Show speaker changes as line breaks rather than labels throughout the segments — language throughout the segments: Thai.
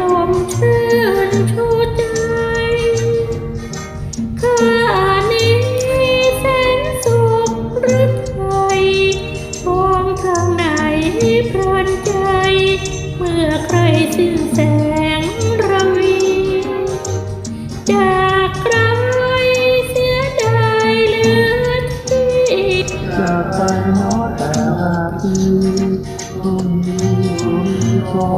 ลมชื่นชูใจข้านี้แสนสุขหรือไทยมองทางไหนพรานใจ เมื่อใครสิ้นแสงระวีจากใครเสียดายเหลือที่
จากไปเนาะแต่ละทีตรงนี้มีก็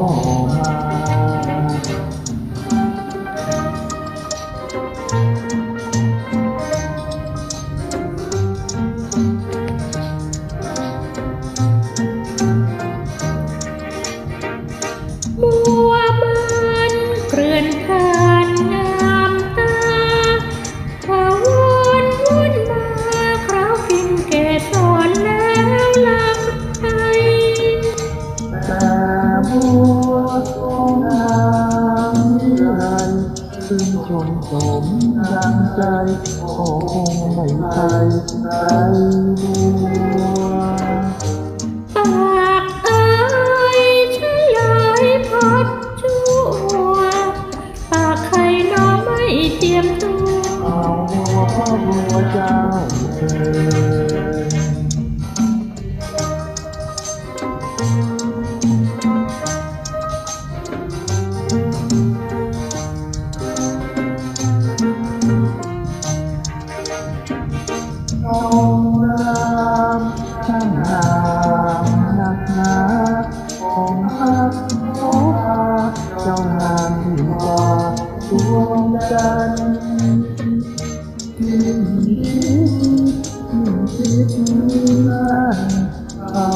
ชงสมดังใจโอ้คงไม่ใครใครรู้
ปากเอ้ยชยายพัดชั่ว ปากใครน้อไม่เจียมตัวเอ
าหัวพ่อหัวเจ้าเถิดางหนักหนาของฮักขอพาเจ้างามยิ่งกว่าดวงจันทร์ยิ่งคิดยิ่งคิดนานเข้า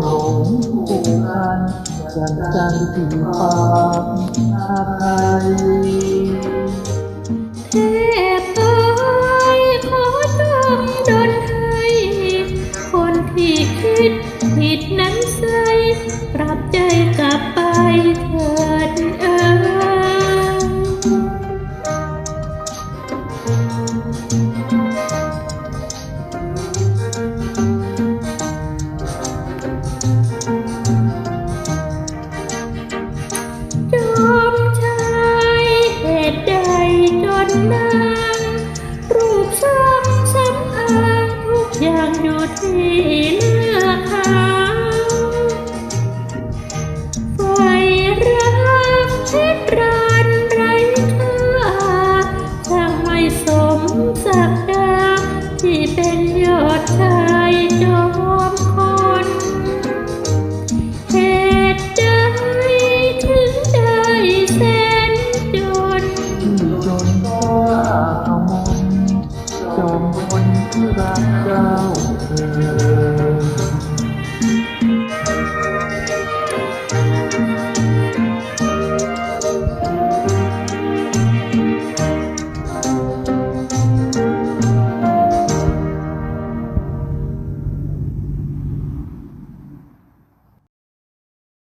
หลงผูกพันจันจันที่ฟ้าอาไทย
ด ผิดนั้นใสปรับใจกลับไปเถิดเอ้ยจอมชายเหตุใดจนนางรูปทรงสำอางทุกอย่างอยู่ที่ เป็นยอดชายอมคนเหตุใดถึงได้แสนจน
จนว่าขจอมคนที่รักเจ้าเธอ